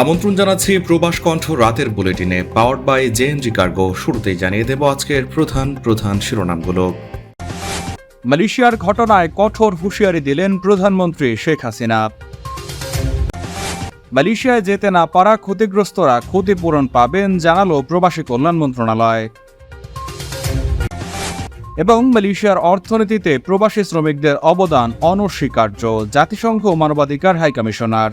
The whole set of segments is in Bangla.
আমন্ত্রণ জানাচ্ছি প্রবাস কণ্ঠ রাতের বুলেটিনে পাওয়ার্ড বাই জেএনজি কার্গো শুরুতেই জানিয়ে দেব আজকের প্রধান প্রধান শিরোনামগুলো। মালয়েশিয়ার ঘটনায় কঠোর হুঁশিয়ারি দিলেন প্রধানমন্ত্রী শেখ হাসিনা। মালয়েশিয়ায় যেতে না পারা ক্ষতিগ্রস্তরা ক্ষতিপূরণ পাবেন, জানালো প্রবাসী কল্যাণ মন্ত্রণালয়। এবং মালয়েশিয়ার অর্থনীতিতে প্রবাসী শ্রমিকদের অবদান অনস্বীকার্য, জাতিসংঘ মানবাধিকার হাইকমিশনার।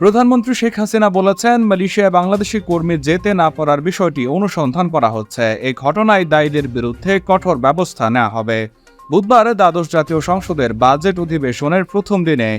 প্রধানমন্ত্রী শেখ হাসিনা বলেছেন, মালয়েশিয়ায় বাংলাদেশি কর্মী যেতে না পারার বিষয়টি অনুসন্ধান করা হচ্ছে। এই ঘটনায় দায়ীদের বিরুদ্ধে কঠোর ব্যবস্থা নেওয়া হবে। বুধবার দ্বাদশ জাতীয় সংসদের বাজেট অধিবেশনের প্রথম দিনে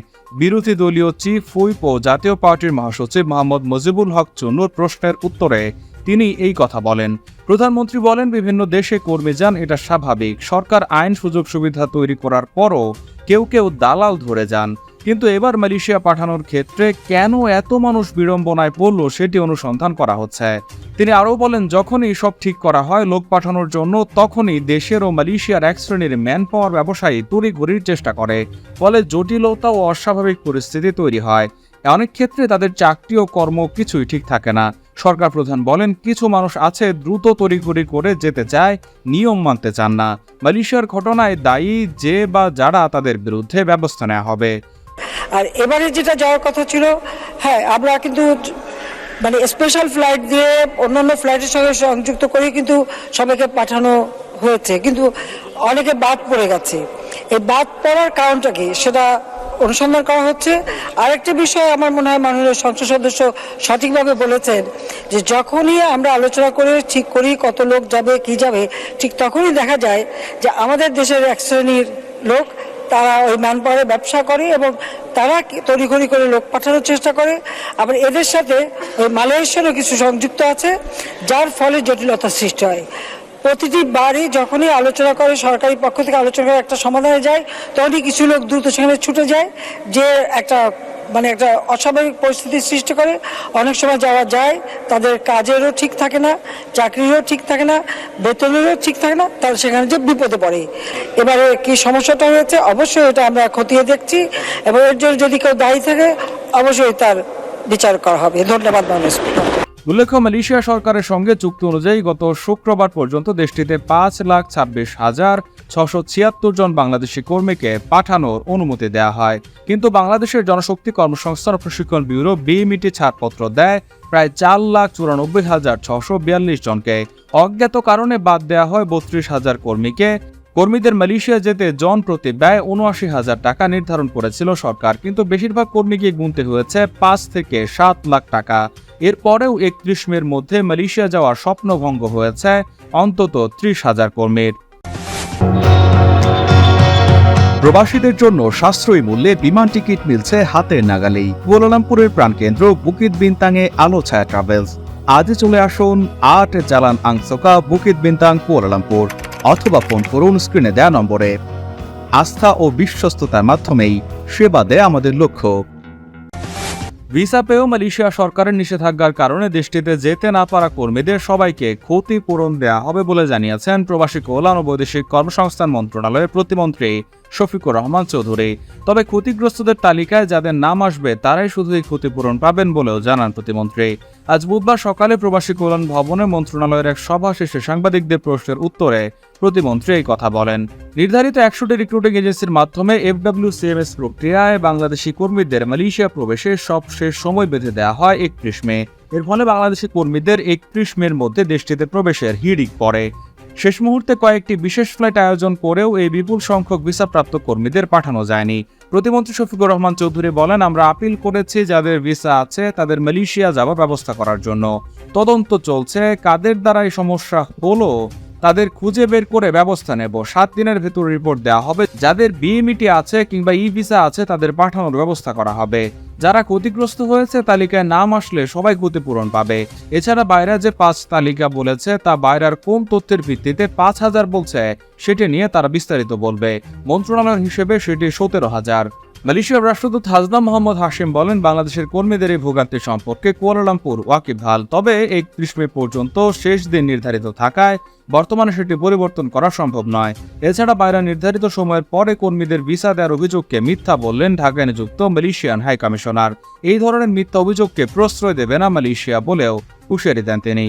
বিরোধী দলীয় চিফ হুইপ ও জাতীয় পার্টির মহাসচিব মোহাম্মদ মজিবুল হক চুন্নুর প্রশ্নের উত্তরে তিনি এই কথা বলেন। প্রধানমন্ত্রী বলেন, বিভিন্ন দেশে কর্মী যান, এটা স্বাভাবিক। সরকার আইন সুযোগ সুবিধা তৈরি করার পরও কেউ কেউ দালাল ধরে যান। কিন্তু এবার মালয়েশিয়া পাঠানোর ক্ষেত্রে কেন এত মানুষ বিড়ম্বনায় পড়ল সেটি অনুসন্ধান করা হচ্ছে। তিনি আরও বলেন, যখনই সব ঠিক করা হয়, লোক পাঠানোর জন্য তখনই দেশের ও মালয়েশিয়ার এক শ্রেণির ম্যান পাওয়ার ব্যবসায়ী তড়িঘড়ির চেষ্টা করে। ফলে জটিলতা ও অস্বাভাবিক পরিস্থিতি তৈরি হয়। অনেক ক্ষেত্রে তাদের চাকরি ও কর্ম কিছুই ঠিক থাকে না। সরকার প্রধান বলেন, কিছু মানুষ আছে দ্রুত তড়িঘড়ি করে যেতে চায়, নিয়ম মানতে চান না। মালয়েশিয়ার ঘটনায় দায়ী যে বা যারা তাদের বিরুদ্ধে ব্যবস্থা নেওয়া হবে। আর এবারে যেটা যাওয়ার কথা ছিল হ্যাঁ আমরা কিন্তু মানে স্পেশাল ফ্লাইট দিয়ে অন্যান্য ফ্লাইটের সঙ্গে সংযুক্ত করে কিন্তু সবাইকে পাঠানো হয়েছে। কিন্তু অনেকে বাদ পড়ে গেছে। এই বাদ পড়ার কারণটা কি? সেটা অনুসন্ধান করা হচ্ছে। আরেকটা বিষয় আমার মনে হয় মাননীয় সংসদ সদস্য সঠিকভাবে বলেছেন যে, যখনই আমরা আলোচনা করে ঠিক করি কত লোক যাবে, কি যাবে, ঠিক তখনই দেখা যায় যে আমাদের দেশের এক শ্রেণির লোক তারা ওই ম্যান পাওয়ারের ব্যবসা করে এবং তারা তড়িঘড়ি করে লোক পাঠানোর চেষ্টা করে। আবার এদের সাথে ওই মালয়েশিয়ারও কিছু সংযুক্ত আছে, যার ফলে জটিলতা সৃষ্টি হয়। প্রতিটি বারে যখনই আলোচনা করে, সরকারি পক্ষ থেকে আলোচনা করে একটা সমাধানে যায়, তখনই কিছু লোক দ্রুত সেখানে ছুটে যায়, যে একটা মানে একটা অস্বাভাবিক পরিস্থিতির সৃষ্টি করে। অনেক সময় যাওয়া যায়, তাদের কাজেরও ঠিক থাকে না, চাকরিরও ঠিক থাকে না, বেতনেরও ঠিক থাকে না, তারা সেখানে যে বিপদে পড়ে। এবারে কি সমস্যাটা হয়েছে? অবশ্যই এটা আমরা খতিয়ে দেখছি এবং এর জন্য যদি কেউ দায়ী থাকে, অবশ্যই তার বিচার করা হবে। ধন্যবাদ স্পিকার। উল্লেখ্য, মালয়েশিয়া সরকারের সঙ্গে চুক্তি অনুযায়ী গত শুক্রবার পর্যন্ত দেশটিতে পাঁচ লাখ ছাব্বিশ হাজার ছশো ছিয়াত্তর জন বাংলাদেশি কর্মীকে পাঠানোর অনুমতি দেওয়া হয়। কিন্তু বাংলাদেশের জনশক্তি কর্মসংস্থান প্রশিক্ষণ ব্যুরো বিএমইটি ছাড়পত্র দেয়, প্রায় চার লাখ চুরানব্বই হাজার ছশো বিয়াল্লিশ জনকে। অজ্ঞাত কারণে বাদ দেওয়া হয় বত্রিশ হাজার কর্মীকে। কর্মীদের মালয়েশিয়া যেতে জন প্রতি ব্যয় উনআশি হাজার টাকা নির্ধারণ করেছিল সরকার, কিন্তু বেশিরভাগ কর্মীকে গুনতে হয়েছে পাঁচ থেকে সাত লাখ টাকা। এরপরেও একত্রিশ মের মধ্যে মালয়েশিয়া যাওয়ার স্বপ্নভঙ্গ হয়েছে অন্তত ত্রিশ হাজার কর্মীর। প্রবাসীদের জন্য সাশ্রয়ী মূল্যে বিমান টিকিট মিলছে হাতের নাগালেই। কুয়ালালামপুরের প্রাণকেন্দ্র বুকিত বিনতাংয়ে আলো ছায়া ট্রাভেলস আজই চলে আসুন আট Jalan Angsoka Bukit Bintang Kuala Lumpur. অথবা ফোন করুন স্ক্রিনে দেয়া নম্বরে। আস্থা ও বিশ্বস্ততার মাধ্যমেই সেবা দেয় আমাদের লক্ষ্য। ভিসা পেয়েও মালয়েশিয়া সরকারের নিষেধাজ্ঞার কারণে দেশটিতে যেতে না পারা কর্মীদের সবাইকে ক্ষতিপূরণ দেওয়া হবে বলে জানিয়েছেন প্রবাসী কল্যাণ ও বৈদেশিক কর্মসংস্থান মন্ত্রণালয়ের প্রতিমন্ত্রী শফিকুর রহমান চৌধুরী। তবে ক্ষতিগ্রস্তদের তালিকায় যাদের নাম আসবে, তারাই শুধু এই ক্ষতিপূরণ পাবেন বলেও জানান প্রতিমন্ত্রী। আজ বুধবার সকালে প্রবাসী কল্যাণ ভবনে মন্ত্রণালয়ের এক সভা শেষে সাংবাদিকদের প্রশ্নের উত্তরে প্রতিমন্ত্রী এই কথা বলেন। নির্ধারিত একশোটি রিক্রুটিং এজেন্সির মাধ্যমে এফডব্লিউ সিএমএস প্রক্রিয়ায় বাংলাদেশি কর্মীদের মালয়েশিয়া প্রবেশে সবশেষ সময় বেঁধে দেওয়া হয় একত্রিশ মে। এর ফলে বাংলাদেশি কর্মীদের একত্রিশ মের মধ্যে দেশটিতে প্রবেশের হিড়িক পড়ে। শেষ মুহূর্তে কয়েকটি বিশেষ ফ্লাইট আয়োজন করেও এই বিপুল সংখ্যক ভিসাপ্রাপ্ত কর্মীদের পাঠানো যায়নি। প্রতিমন্ত্রী শফিকুর রহমান চৌধুরী বলেন, আমরা আপিল করেছি, যাদের ভিসা আছে, তাদের মালয়েশিয়া যাওয়ার ব্যবস্থা করার জন্য। তদন্ত চলছে, কাদের দ্বারা এই সমস্যা হলো তাদের খুঁজে বের করে ব্যবস্থা নেব। সাত দিনের ভেতর রিপোর্ট দেওয়া হবে। যাদের বিএমইটি আছে কিংবা ই ভিসা আছে, তাদের পাঠানোর ব্যবস্থা করা হবে। যারা ক্ষতিগ্রস্ত হয়েছে, তালিকায় নাম আসলে সবাই ক্ষতিপূরণ পাবে। এছাড়া বাইরা যে পাঁচ তালিকা বলেছে, তা বাইরার কোন তথ্যের ভিত্তিতে পাঁচ হাজার বলছে, সেটি নিয়ে তারা বিস্তারিত বলবে। মন্ত্রণালয় হিসেবে সেটি সতেরো হাজার। মালয়েশিয়ার রাষ্ট্রদূত হাজনা মোহাম্মদ হাশিম বলেন, বাংলাদেশের কর্মীদের এই ভোগান্তি সম্পর্কে কুয়ালালামপুর ওয়াকিবহাল তবে একত্রিশ মে পর্যন্ত শেষ দিন নির্ধারিত থাকায় বর্তমানে সেটি পরিবর্তন করা সম্ভব নয়। এছাড়া বাইরা নির্ধারিত সময়ের পরে কর্মীদের ভিসা দেওয়ার অভিযোগকে মিথ্যা বললেন ঢাকায় নিযুক্ত মালয়েশিয়ান হাই কমিশনার। এই ধরনের মিথ্যা অভিযোগকে প্রশ্রয় দেবে না মালয়েশিয়া বলেও হুঁশিয়ারি দেন তিনি।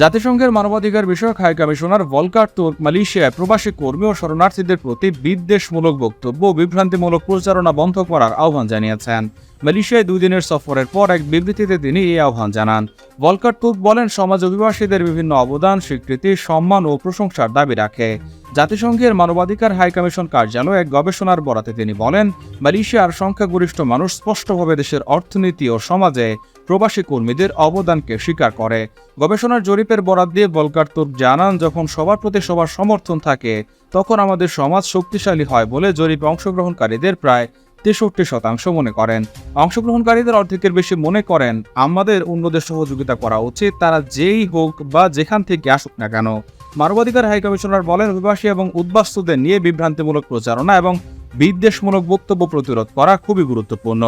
জাতিসংঘের মানবাধিকার বিষয়ক হাই কমিশনার ভলকার তুর্ক মালয়েশিয়ায় প্রবাসী কর্মী ও শরণার্থীদের প্রতি বিদ্বেষমূলক বক্তব্য ও বিভ্রান্তিমূলক প্রচারণা বন্ধ করার আহ্বান জানিয়েছেন। মালয়েশিয়ায় দুই দিনের সফরের পর এক বিবৃতিতে তিনি এই আহ্বান জানান। ভলকার তুর্ক বলেন, সমাজ অভিবাসীদের বিভিন্ন অবদান, স্বীকৃতি, সম্মান ও প্রশংসার দাবি রাখে। জাতিসংঘের মানবাধিকার হাই কমিশন কার্যালয় এক গবেষণার বরাতে তিনি বলেন, মালয়েশিয়ার সংখ্যাগরিষ্ঠ মানুষ স্পষ্টভাবে দেশের অর্থনীতি ও সমাজে প্রবাসী কর্মীদের অবদানকে স্বীকার করে। গবেষণার জরিপের বরাত দিয়ে বলকার তুর্ক জানান, যখন সবার প্রতি সবার সমর্থন থাকে, তখন আমাদের সমাজ শক্তিশালী হয় বলে জরিপে অংশগ্রহণকারীদের প্রায় তেষট্টি শতাংশ মনে করেন। অংশগ্রহণকারীদের অর্ধেকের বেশি মনে করেন, আমাদের অন্যদের সহযোগিতা করা উচিত, তারা যেই হোক বা যেখান থেকে আসুক না কেন। মানবাধিকার হাই কমিশনার বলেন, অভিবাসী এবং উদ্বাস্তুদের নিয়ে বিভ্রান্তিমূলক প্রচারণা এবং বিদ্বেষমূলক বক্তব্য প্রতিরোধ করা খুবই গুরুত্বপূর্ণ।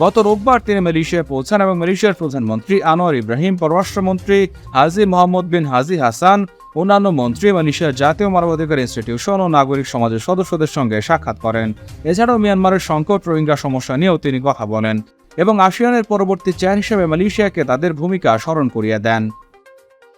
গত রোববার তিনি মালয়েশিয়ায় পৌঁছান এবং মালয়েশিয়ার প্রধানমন্ত্রী আনোয়ার ইব্রাহিম পররাষ্ট্রমন্ত্রী হাজি মোহাম্মদ বিন হাজি হাসান অন্যান্য মন্ত্রী এবং মালয়েশিয়ার জাতীয় মানবাধিকার ইনস্টিটিউশন ও নাগরিক সমাজের সদস্যদের সঙ্গে সাক্ষাৎ করেন। এছাড়াও মিয়ানমারের সংকট, রোহিঙ্গা সমস্যা নিয়েও তিনি কথা বলেন এবং আসিয়ানের পরবর্তী চেয়ার হিসেবে মালয়েশিয়াকে তাদের ভূমিকা স্মরণ করিয়ে দেন।